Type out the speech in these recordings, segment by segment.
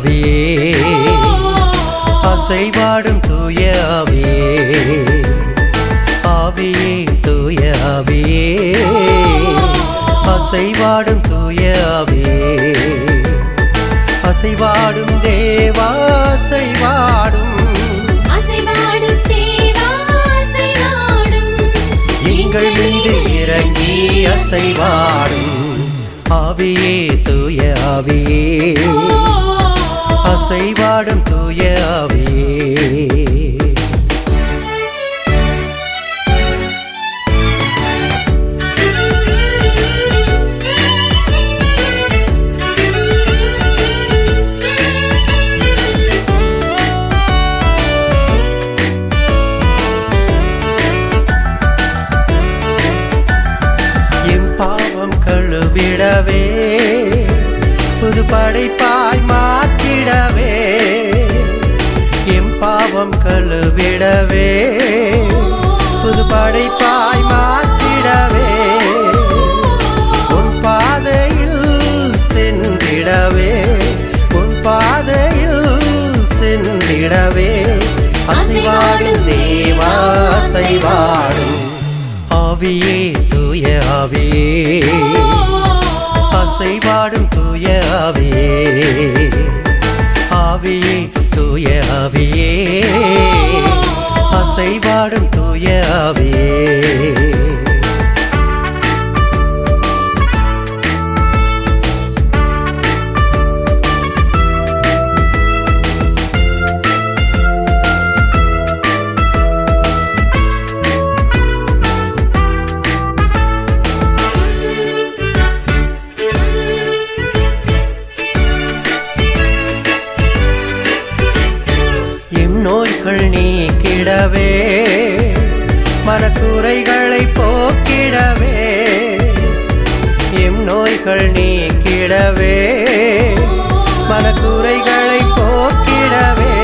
ஆவியே. அசைவாடும் தூய ஆவியே. ஆவியே தூய ஆவியே. அசைவாடும் தூய ஆவியே. அசைவாடும் தேவா அசைவாடும். எங்கள் மீது இறங்கி அசைவாடும். ஆவியே தூய ஆவியே. படைப்பாய் மாற்றிடவே என் பாவம் கழுவிடவே. புது படைப்பாய் மாற்றிடவே உன் பாதையில் சென்றிடவே. உன் பாதையில் சென்றிடவே. அசைவாடும் தேவா அசைவாடும் ஆவியே தூய ஆவியே. அசைவாடும் தூய ஆவியே. ஆவியே தூய ஆவியே. அசைவாடும் தூய ஆவியே. மனக்குறைகளை போக்கிடவே எம் நோய்கள் நீக்கிடவே மனக்குறைகளை போக்கிடவே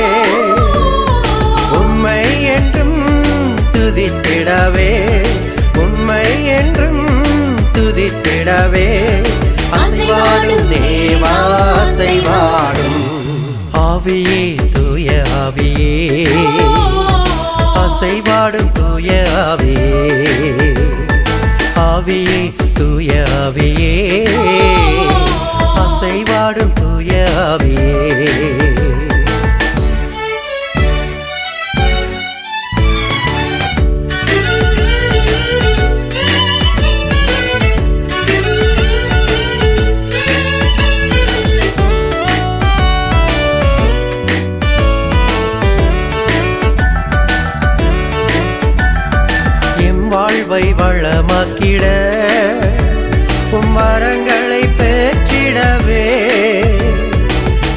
உண்மை என்றும் துதித்திடவே உண்மை என்றும் துதித்திடவே அசைவாடும் தேவா அசைவாடும் ஆவியே தூய ஆவியே அசைவாடும் தூய ஆவியே ஆவியே தூய ஆவியே அசைவாடும் தூய ஆவியே வாழ்வை வளமாக்கிட உம் வரங்களை பெற்றிடவே.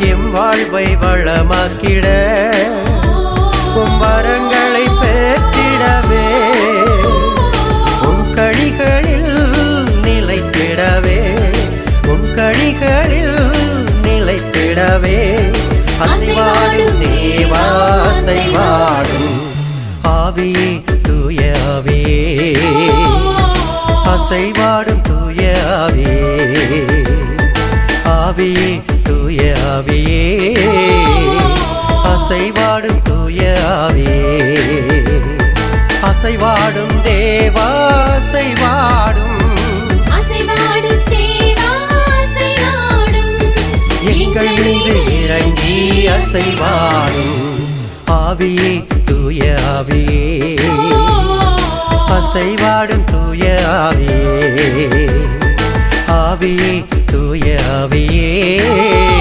எம் வாழ்வை வளமாக்கிட உம் வரங்களை பெற்றிடவே. உம் கழிகளில் நிலைத்திடவே. உம் கழிகளில் நிலைத்திடவே. அசைவாடும் தேவா அசைவாடும் ஆவியே தூய ஆவியே அசைவாடும் தூய ஆவியே ஆவியே தூய ஆவியே அசைவாடும் தூய அசைவாடும். அசைவாடும் தேவா அசைவாடும். எங்கள் மீது இறங்கி அசைவாடும். ஆவியே தூய ஆவியே அசைவாடும் தூய ஆவியே. ஆவியே தூய ஆவியே தூய ஆவியே.